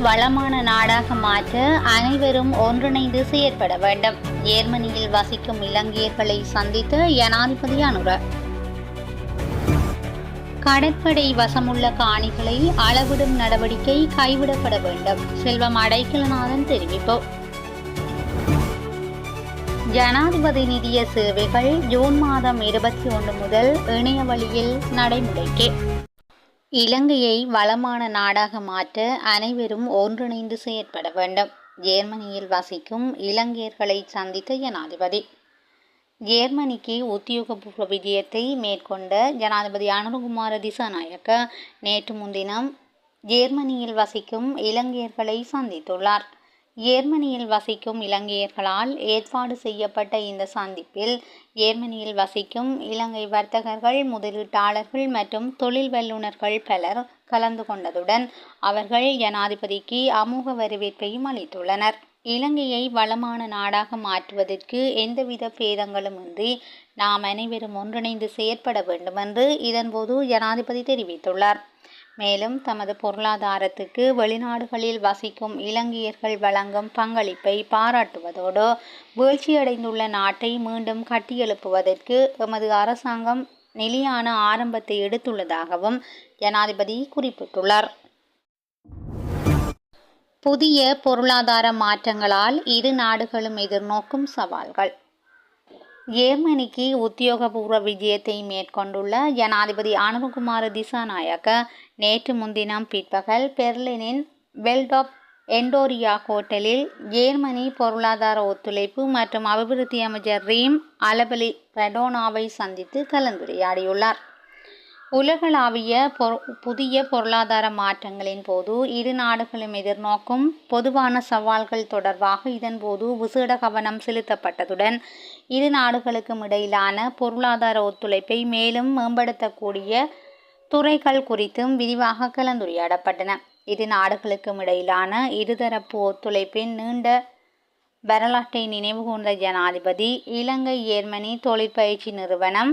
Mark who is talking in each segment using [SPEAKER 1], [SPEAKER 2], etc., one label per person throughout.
[SPEAKER 1] வளமான நாடாக மாற்ற அனைவரும் ஒன்றிணைந்து செயற்பட வேண்டும். ஜேர்மனியில் வசிக்கும் இலங்கையர்களை சந்தித்த ஜனாதிபதி அனுர. கடற்படை வசமுள்ள காணிகளை அளவிடும் நடவடிக்கை கைவிடப்பட வேண்டும். செல்வம் அடைக்கலநாதன் தெரிவிப்பு. ஜனாதிபதி நிதிய சேவைகள் ஜூன் மாதம் இருபத்தி ஒன்று முதல் இணைய வழியில் நடைமுறைக்கு. இலங்கையை வளமான நாடாக மாற்ற அனைவரும் ஒன்றிணைந்து செயற்பட வேண்டும். ஜேர்மனியில் வசிக்கும் இலங்கையர்களை சந்தித்த ஜனாதிபதி. ஜேர்மனிக்கு உத்தியோகபூர்வ விஜயத்தை மேற்கொண்ட ஜனாதிபதி அனுகுமார திசாநாயக்க நேற்று முன்தினம் ஜேர்மனியில் வசிக்கும் இலங்கையர்களை சந்தித்துள்ளார். ஜேர்மனியில் வசிக்கும் இலங்கையர்களால் ஏற்பாடு செய்யப்பட்ட இந்த சந்திப்பில் ஜேர்மனியில் வசிக்கும் இலங்கை வர்த்தகர்கள் முதலீட்டாளர்கள் மற்றும் தொழில் வல்லுநர்கள் பலர் கலந்து கொண்டதுடன் அவர்கள் ஜனாதிபதிக்கு அமோக வரவேற்பையும் அளித்துள்ளனர். இலங்கையை வளமான நாடாக மாற்றுவதற்கு எந்தவித பேதங்களுமின்றி நாம் அனைவரும் ஒன்றிணைந்து செயற்பட வேண்டுமென்று இதன்போது ஜனாதிபதி தெரிவித்துள்ளார். மேலும் தமது பொருளாதாரத்துக்கு வெளிநாடுகளில் வசிக்கும் இலங்கையர்கள் வழங்கும் பங்களிப்பை பாராட்டுவதோடு வீழ்ச்சியடைந்துள்ள நாட்டை மீண்டும் கட்டியெழுப்புவதற்கு எமது அரசாங்கம் நிலையான ஆரம்பத்தை எடுத்துள்ளதாகவும் ஜனாதிபதி குறிப்பிட்டுள்ளார். புதிய பொருளாதார மாற்றங்களால் இரு நாடுகளும் எதிர்நோக்கும் சவால்கள். ஜேர்மனிக்கு உத்தியோகபூர்வ விஜயத்தை மேற்கொண்டுள்ள ஜனாதிபதி அனுகுமார திசாநாயக்க நேற்று முன்தினம் பிற்பகல் பெர்லினின் வெல்டாப் என்டோரியா ஹோட்டலில் ஜேர்மனி பொருளாதார ஒத்துழைப்பு மற்றும் அபிவிருத்தி அமைச்சர் ரீம் அலபலி ரெடோனாவை சந்தித்து கலந்துரையாடியுள்ளார். உலகளாவிய புதிய பொருளாதார மாற்றங்களின் போது இரு நாடுகளும் எதிர்நோக்கும் பொதுவான சவால்கள் தொடர்பாக இதன்போது விசேட கவனம் செலுத்தப்பட்டதுடன் இரு நாடுகளுக்கும் இடையிலான பொருளாதார ஒத்துழைப்பை மேலும் மேம்படுத்தக்கூடிய துறைகள் குறித்தும் விரிவாக கலந்துரையாடப்பட்டன. இரு நாடுகளுக்கும் இடையிலான இருதரப்பு ஒத்துழைப்பின் நீண்ட வரலாற்றை நினைவுகூர்ந்த ஜனாதிபதி இலங்கை ஏர்மனி தொழிற்பயிற்சி நிறுவனம்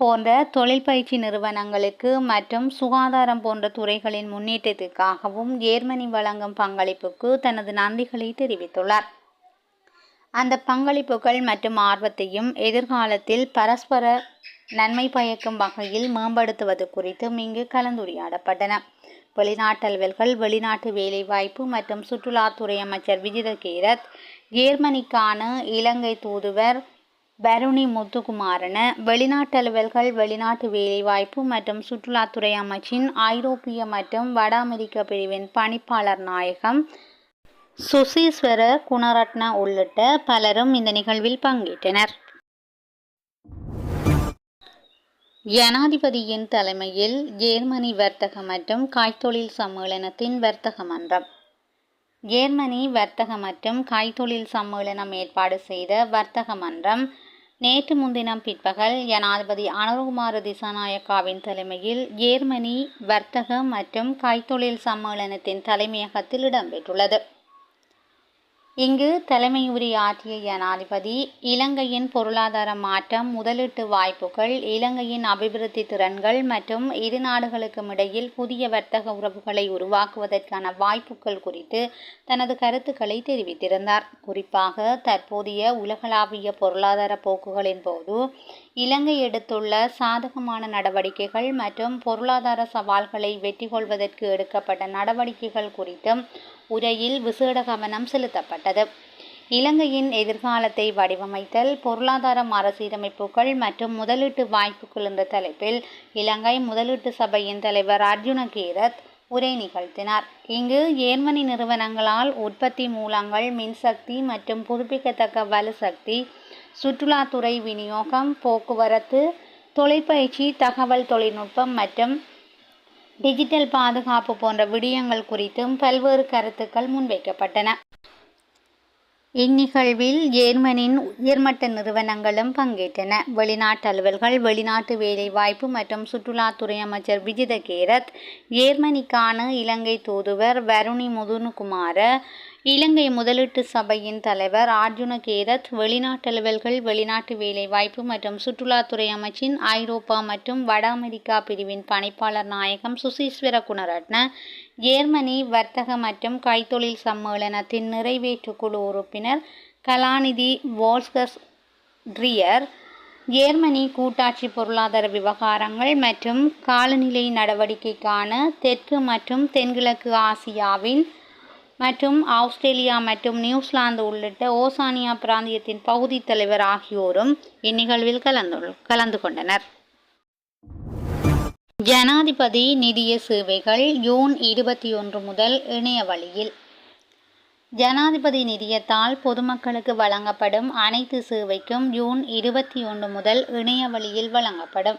[SPEAKER 1] போன்ற தொழில் பயிற்சி நிறுவனங்களுக்கு மற்றும் சுகாதாரம் போன்ற துறைகளின் முன்னேற்றத்திற்காகவும் ஜேர்மனி வழங்கும் பங்களிப்புக்கு தனது நன்றிகளை தெரிவித்துள்ளார். அந்த பங்களிப்புகள் மற்றும் ஆர்வத்தையும் எதிர்காலத்தில் பரஸ்பர நன்மை பயக்கும் வகையில் மேம்படுத்துவது குறித்தும் இங்கு கலந்துரையாடப்பட்டன. வெளிநாட்டல்வர்கள் வெளிநாட்டு வேலைவாய்ப்பு மற்றும் சுற்றுலாத்துறை அமைச்சர் விஜித கீரத் ஜேர்மனிக்கான இலங்கை தூதுவர் பருணி முத்துக்குமாரன வெளிநாட்டலுவல்கள் வெளிநாட்டு வேலைவாய்ப்பு மற்றும் சுற்றுலாத்துறை அமைச்சின் ஐரோப்பிய மற்றும் வட அமெரிக்க பிரிவின் பணிப்பாளர் நாயகம் சுசீஸ்வர குணரட்ன உள்ளிட்ட பலரும் இந்த நிகழ்வில் பங்கேற்றனர். ஜனாதிபதியின் தலைமையில் ஜேர்மனி வர்த்தக மற்றும் காய்த்தொழில் சம்மேளனத்தின் வர்த்தக மன்றம். ஜேர்மனி வர்த்தக மற்றும் கைத்தொழில் சம்மேளனம் ஏற்பாடு செய்த வர்த்தக மன்றம் நேற்று முன்தினம் பிற்பகல் ஜனாதிபதி அனுகுமார திசாநாயக்காவின் தலைமையில் ஜேர்மனி வர்த்தக மற்றும் கைத்தொழில் சம்மேளனத்தின் தலைமையகத்தில் இடம்பெற்றுள்ளது. இங்கு தலைமையுரையாற்றிய ஜனாதிபதி இலங்கையின் பொருளாதார மாற்றம் முதலீட்டு வாய்ப்புகள் இலங்கையின் அபிவிருத்தி திறன்கள் மற்றும் இரு நாடுகளுக்கும் இடையில் புதிய வர்த்தக உறவுகளை உருவாக்குவதற்கான வாய்ப்புகள் குறித்து தனது கருத்துக்களை தெரிவித்திருந்தார். குறிப்பாக தற்போதைய உலகளாவிய பொருளாதார போக்குகளின் போது இலங்கை எடுத்துள்ள சாதகமான நடவடிக்கைகள் மற்றும் பொருளாதார சவால்களை வெற்றி கொள்வதற்கு எடுக்கப்பட்ட நடவடிக்கைகள் குறித்தும் உரையில் விசேட கவனம் செலுத்தப்பட்டது. இலங்கையின் எதிர்காலத்தை வடிவமைத்தல் பொருளாதார மறுசீரமைப்புகள் மற்றும் முதலீட்டு வாய்ப்புகள் என்ற தலைப்பில் இலங்கை முதலீட்டு சபையின் தலைவர் அர்ஜுன கீரத் உரை நிகழ்த்தினார். இங்கு ஏர்மனி நிறுவனங்களால் உற்பத்தி மூலங்கள் மின்சக்தி மற்றும் புதுப்பிக்கத்தக்க வலுசக்தி சுற்றுலாத்துறை விநியோகம் போக்குவரத்து தொழிற்பயிற்சி தகவல் தொழில்நுட்பம் மற்றும் டிஜிட்டல் பாதுகாப்பு போன்ற விடயங்கள் குறித்தும் பல்வேறு கருத்துக்கள் முன்வைக்கப்பட்டன. இந்நிகழ்வில் ஜேர்மனின் உயர்மட்ட நிறுவனங்களும் பங்கேற்றன. வெளிநாட்டு அலுவல்கள் வெளிநாட்டு வேலைவாய்ப்பு மற்றும் சுற்றுலாத்துறை அமைச்சர் விஜித கேரத் ஜேர்மனிக்கான இலங்கை தூதுவர் வருணி முதுனுகுமார இலங்கை முதலீட்டு சபையின் தலைவர் அர்ஜுன கேரத் வெளிநாட்டலுவல்கள் வெளிநாட்டு வேலைவாய்ப்பு மற்றும் சுற்றுலாத்துறை அமைச்சின் ஐரோப்பா மற்றும் வட அமெரிக்கா பிரிவின் பணிப்பாளர் நாயகம் சுசீஸ்வர குணரட்ன ஜேர்மனி வர்த்தக மற்றும் கைத்தொழில் சம்மேளனத்தின் நிறைவேற்று குழு உறுப்பினர் கலாநிதி வோல்ஸ்கஸ் ட்ரியர் ஜேர்மனி கூட்டாட்சி பொருளாதார விவகாரங்கள் மற்றும் காலநிலை நடவடிக்கைக்கான தெற்கு மற்றும் தென்கிழக்கு ஆசியாவின் மற்றும் ஆஸ்திரேலியா மற்றும் நியூசிலாந்து உள்ளிட்ட ஓசானியா பிராந்தியத்தின் பகுதி தலைவர் ஆகியோரும் இந்நிகழ்வில் கலந்து கலந்து கொண்டனர். ஜனாதிபதி நிதிய சேவைகள் ஜூன் இருபத்தி ஒன்று முதல் இணைய வழியில். ஜனாதிபதி நிதியத்தால் பொதுமக்களுக்கு வழங்கப்படும் அனைத்து சேவைக்கும் ஜூன் இருபத்தி ஒன்று முதல் இணைய வழியில் வழங்கப்படும்.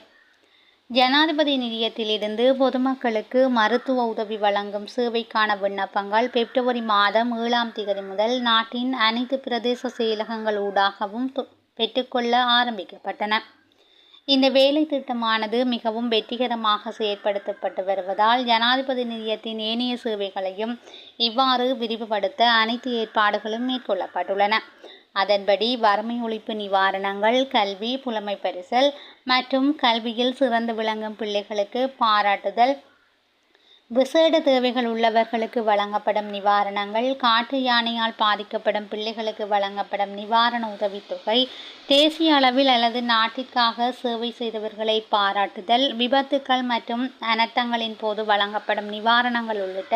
[SPEAKER 1] ஜனாதிபதி நிதியத்திலிருந்து பொதுமக்களுக்கு மருத்துவ உதவி வழங்கும் சேவைக்கான விண்ணப்பங்கள் பிப்ரவரி மாதம் ஏழாம் தேதி முதல் நாட்டின் அனைத்து பிரதேச செயலகங்கள் ஊடாகவும் பெற்றுக்கொள்ள ஆரம்பிக்கப்பட்டன. இந்த வேலை திட்டமானது மிகவும் வெற்றிகரமாக செயற்படுத்தப்பட்டு வருவதால் ஜனாதிபதி நிதியத்தின் ஏனைய சேவைகளையும் இவ்வாறு விரிவுபடுத்த அனைத்து ஏற்பாடுகளும் மேற்கொள்ளப்பட்டுள்ளன. அதன்படி வறுமை ஒழிப்பு நிவாரணங்கள் கல்வி புலமை பரிசல் மற்றும் கல்வியில் சிறந்து விளங்கும் பிள்ளைகளுக்கு பாராட்டுதல். விசேட தேவைகள் உள்ளவர்களுக்கு வழங்கப்படும் நிவாரணங்கள் காட்டு யானையால் பாதிக்கப்படும் பிள்ளைகளுக்கு வழங்கப்படும் நிவாரண உதவித்தொகை தேசிய அளவில் அல்லது நாட்டிற்காக சேவை செய்தவர்களை பாராட்டுதல் விபத்துக்கள் மற்றும் அனர்த்தங்களின் போது வழங்கப்படும் நிவாரணங்கள் உள்ளிட்ட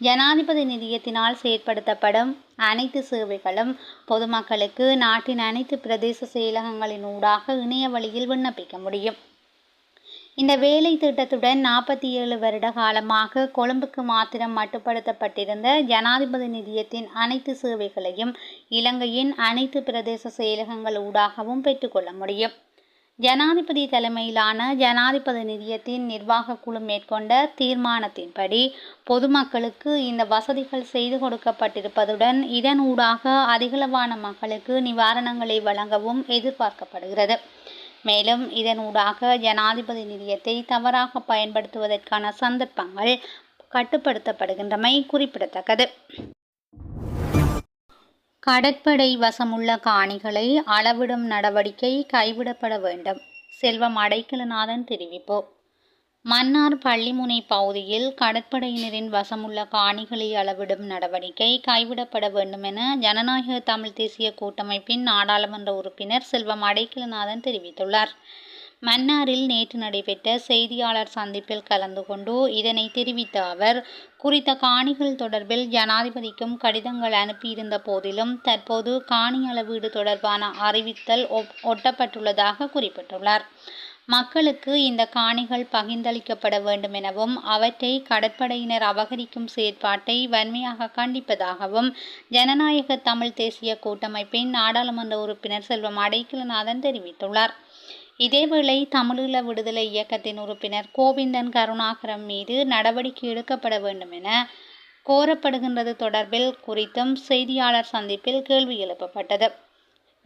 [SPEAKER 1] ஜனாதிபதி நிதியத்தினால் செயற்படுத்தப்படும் அனைத்து சேவைகளும் பொதுமக்களுக்கு நாட்டின் அனைத்து பிரதேச செயலகங்களின் ஊடாக இணைய வழியில் விண்ணப்பிக்க முடியும். இந்த வேலை திட்டத்துடன் நாற்பத்தி ஏழு வருட காலமாக கொழும்புக்கு மாத்திரம் மட்டுப்படுத்தப்பட்டிருந்த ஜனாதிபதி நிதியத்தின் அனைத்து சேவைகளையும் இலங்கையின் அனைத்து பிரதேச செயலகங்கள் ஊடாகவும் பெற்றுக்கொள்ள முடியும். ஜனாதிபதி தலைமையிலான ஜனாதிபதி நிதியத்தின் நிர்வாக குழு மேற்கொண்ட தீர்மானத்தின்படி பொதுமக்களுக்கு இந்த வசதிகள் செய்து கொடுக்கப்பட்டிருப்பதுடன் இதன் ஊடாக அதிகளவான மக்களுக்கு நிவாரணங்களை வழங்கவும் எதிர்பார்க்கப்படுகிறது. மேலும் இதன் ஊடாக ஜனாதிபதி நிதியத்தை தவறாக பயன்படுத்துவதற்கான சந்தர்ப்பங்கள் கட்டுப்படுத்தப்படுகின்றமை குறிப்பிடத்தக்கது. கடற்படை வசமுள்ள காணிகளை அளவிடும் நடவடிக்கை கைவிடப்பட வேண்டும். செல்வம் அடைக்கலநாதன் தெரிவிப்பு. மன்னார் பள்ளிமுனை பகுதியில் கடற்படையினரின் வசமுள்ள காணிகளை அளவிடும் நடவடிக்கை கைவிடப்பட வேண்டும் என ஜனநாயக தமிழ் தேசிய கூட்டமைப்பின் நாடாளுமன்ற உறுப்பினர் செல்வம் அடைக்கலநாதன் தெரிவித்துள்ளார். மன்னாரில் நேற்று நடைபெற்ற செய்தியாளர் சந்திப்பில் கலந்து கொண்டு இதனை தெரிவித்த அவர் குறித்த காணிகள் தொடர்பில் ஜனாதிபதிக்கும் கடிதங்கள் அனுப்பியிருந்த போதிலும் தற்போது காணி அளவீடு தொடர்பான அறிவித்தல் ஒட்டப்பட்டுள்ளதாக குறிப்பிட்டுள்ளார். மக்களுக்கு இந்த காணிகள் பகிர்ந்தளிக்கப்பட வேண்டும் எனவும் அவற்றை கடற்படையினர் அபகரிக்கும் செயற்பாட்டை வன்மையாக கண்டிப்பதாகவும் ஜனநாயக தமிழ் தேசிய கூட்டமைப்பின் நாடாளுமன்ற உறுப்பினர் செல்வம் அடைக்கலநாதன் தெரிவித்துள்ளார். இதேவேளை தமிழீழ விடுதலை இயக்கத்தின் உறுப்பினர் கோவிந்தன் கருணாகரம் மீது நடவடிக்கை எடுக்கப்பட வேண்டும் என கோரப்படுகின்றது தொடர்பில் குறித்தும் செய்தியாளர் சந்திப்பில் கேள்வி எழுப்பப்பட்டது.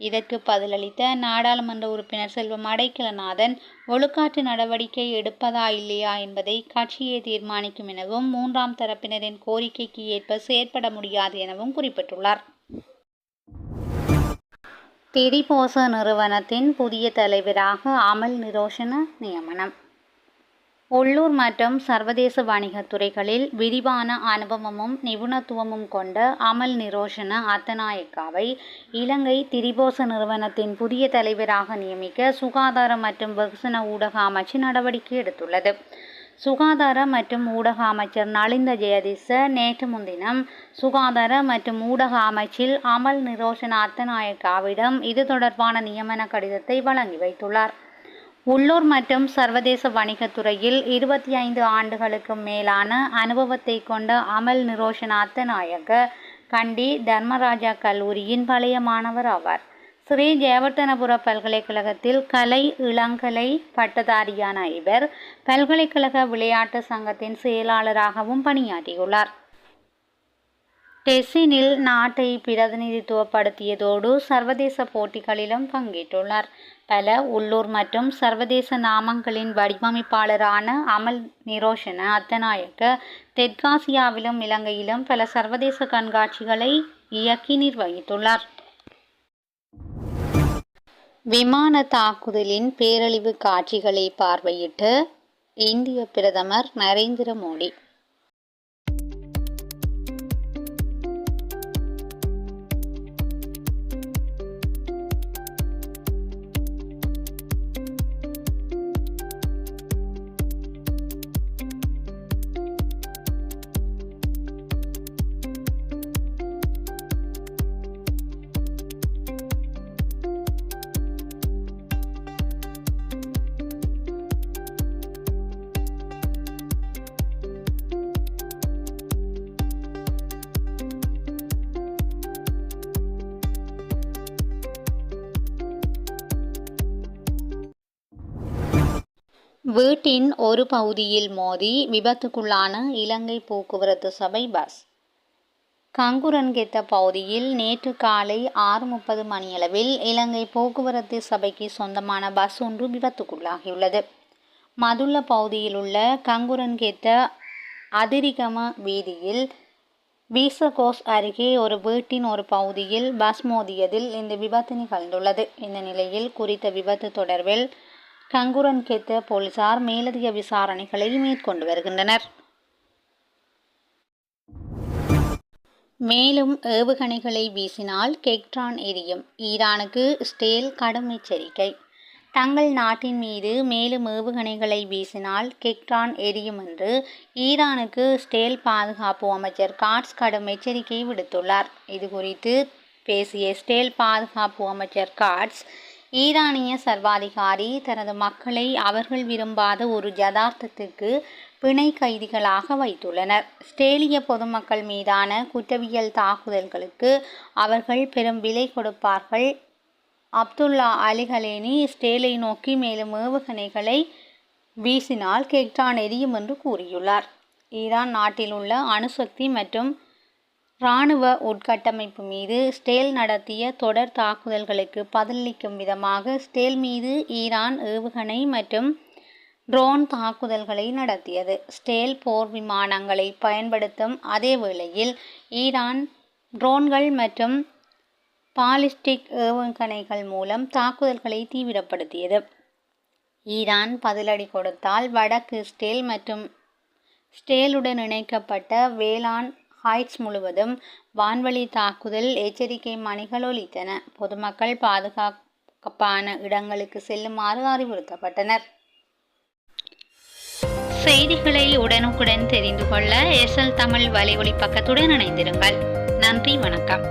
[SPEAKER 1] இதற்கு பதிலளித்த நாடாளுமன்ற உறுப்பினர் செல்வம் அடைக்கலநாதன் ஒழுக்காற்று நடவடிக்கை எடுப்பதா இல்லையா என்பதை கட்சியே தீர்மானிக்கும் எனவும் மூன்றாம் தரப்பினரின் கோரிக்கைக்கு ஏற்ப செயற்பட முடியாது எனவும் குறிப்பிட்டுள்ளார். திரிபோச நிறுவனத்தின் புதிய தலைவராக அமல் நிரோஷன நியமனம். உள்ளூர் மற்றும் சர்வதேச வணிகத் துறைகளில் விரிவான அனுபவமும் நிபுணத்துவமும் கொண்ட அமல் நிரோஷன அத்தநாயக்காவை இலங்கை திரிபோச நிறுவனத்தின் புதிய தலைவராக நியமிக்க சுகாதார மற்றும் வெகுசன ஊடக அமைச்சு நடவடிக்கை எடுத்துள்ளது. சுகாதார மற்றும் ஊடக அமைச்சர் நலிந்த ஜெயதிச நேற்று முன்தினம் சுகாதார மற்றும் ஊடக அமைச்சில் அமல் நிரோஷன் அத்தநாயக்காவிடம் இது தொடர்பான நியமன கடிதத்தை வழங்கி வைத்துள்ளார். உள்ளூர் மற்றும் சர்வதேச வணிகத்துறையில் இருபத்தி ஐந்து ஆண்டுகளுக்கு மேலான அனுபவத்தை கொண்ட அமல் நிரோஷன் அத்தநாயக்க கண்டி தர்மராஜா கல்லூரியின் பழைய மாணவர் ஆவார். ஸ்ரீ ஜெயவர்த்தனபுர பல்கலைக்கழகத்தில் கலை இளங்கலை பட்டதாரியான இவர் பல்கலைக்கழக விளையாட்டு சங்கத்தின் செயலாளராகவும் பணியாற்றியுள்ளார். டெஸ்ஸினில் நாட்டை பிரதிநிதித்துவப்படுத்தியதோடு சர்வதேச போட்டிகளிலும் பங்கேற்றுள்ளார். பல உள்ளூர் மற்றும் சர்வதேச நாமங்களின் வடிவமைப்பாளரான அமல் நிரோஷன அத்தநாயக்க தெற்காசியாவிலும் இலங்கையிலும் பல சர்வதேச கண்காட்சிகளை இயக்கி நிர்வகித்துள்ளார். விமான தாக்குதலின் பேரழிவு காட்சிகளை பார்வையிட்டு இந்திய பிரதமர் நரேந்திர மோடி வீட்டின் ஒரு பகுதியில் மோதி விபத்துக்குள்ளான இலங்கை போக்குவரத்து சபை பஸ் கங்குரன்கெத்த பகுதியில் நேற்று காலை ஆறு முப்பது மணியளவில் இலங்கை போக்குவரத்து சபைக்கு சொந்தமான பஸ் ஒன்று விபத்துக்குள்ளாகியுள்ளது. மதுள்ள பகுதியில் உள்ள கங்குரன்கெத்த அதிரிகம வீதியில் வீசகோஸ் அருகே ஒரு வீட்டின் ஒரு பகுதியில் பஸ் மோதியதில் இந்த விபத்து நிகழ்ந்துள்ளது. இந்த நிலையில் குறித்த விபத்து தொடர்பில் கங்குரன் கேத்த போலீசார் மேலதிக விசாரணைகளை மேற்கொண்டு வருகின்றனர். மேலும் ஏவுகணைகளை வீசினால் கெக்ட்ரான் எரியும். ஈரானுக்கு ஸ்டேல் கடும் எச்சரிக்கை. தங்கள் நாட்டின் மீது மேலும் ஏவுகணைகளை வீசினால் கெக்ட்ரான் எரியும் என்று ஈரானுக்கு ஸ்டேல் பாதுகாப்பு அமைச்சர் காட்ஸ் கடும் எச்சரிக்கை விடுத்துள்ளார். இது குறித்து பேசிய ஸ்டேல் பாதுகாப்பு அமைச்சர் காட்ஸ் ஈரானிய சர்வாதிகாரி தனது மக்களை அவர்கள் விரும்பாத ஒரு யதார்த்தத்திற்கு பிணை கைதிகளாக வைத்துள்ளனர். ஸ்டேலிய பொதுமக்கள் மீதான குற்றவியல் தாக்குதல்களுக்கு அவர்கள் பெரும் விலை கொடுப்பார்கள். அப்துல்லா அலிகலேனி ஸ்டேலை நோக்கி மேலும் ஏவுகணைகளை வீசினால் கேக்டான் எரியும் என்று கூறியுள்ளார். ஈரான் நாட்டில் உள்ள அணுசக்தி மற்றும் இராணுவ உட்கட்டமைப்பு மீது ஸ்டேல் நடத்திய தொடர் தாக்குதல்களுக்கு பதிலளிக்கும் விதமாக ஸ்டேல் மீது ஈரான் ஏவுகணை மற்றும் ட்ரோன் தாக்குதல்களை நடத்தியது. ஸ்டேல் போர் விமானங்களை பயன்படுத்தும் அதே வேளையில் ஈரான் ட்ரோன்கள் மற்றும் பாலிஸ்டிக் ஏவுகணைகள் மூலம் தாக்குதல்களை தீவிரப்படுத்தியது. ஈரான் பதிலடி கொடுத்தால் வடக்கு ஸ்டேல் மற்றும் ஸ்டேலுடன் இணைக்கப்பட்ட வேளாண் ஹைட்ஸ் முழுவதும் வான்வழி தாக்குதல் எச்சரிக்கை மணிகள் ஒலித்தன. பொதுமக்கள் பாதுகாப்பான இடங்களுக்கு செல்லுமாறு அறிவுறுத்தப்பட்டனர். செய்திகளை உடனுக்குடன் தெரிந்து கொள்ள எஸ்எல் தமிழ் வலைஒலி பக்கத்துடன் இணைந்திருங்கள். நன்றி வணக்கம்.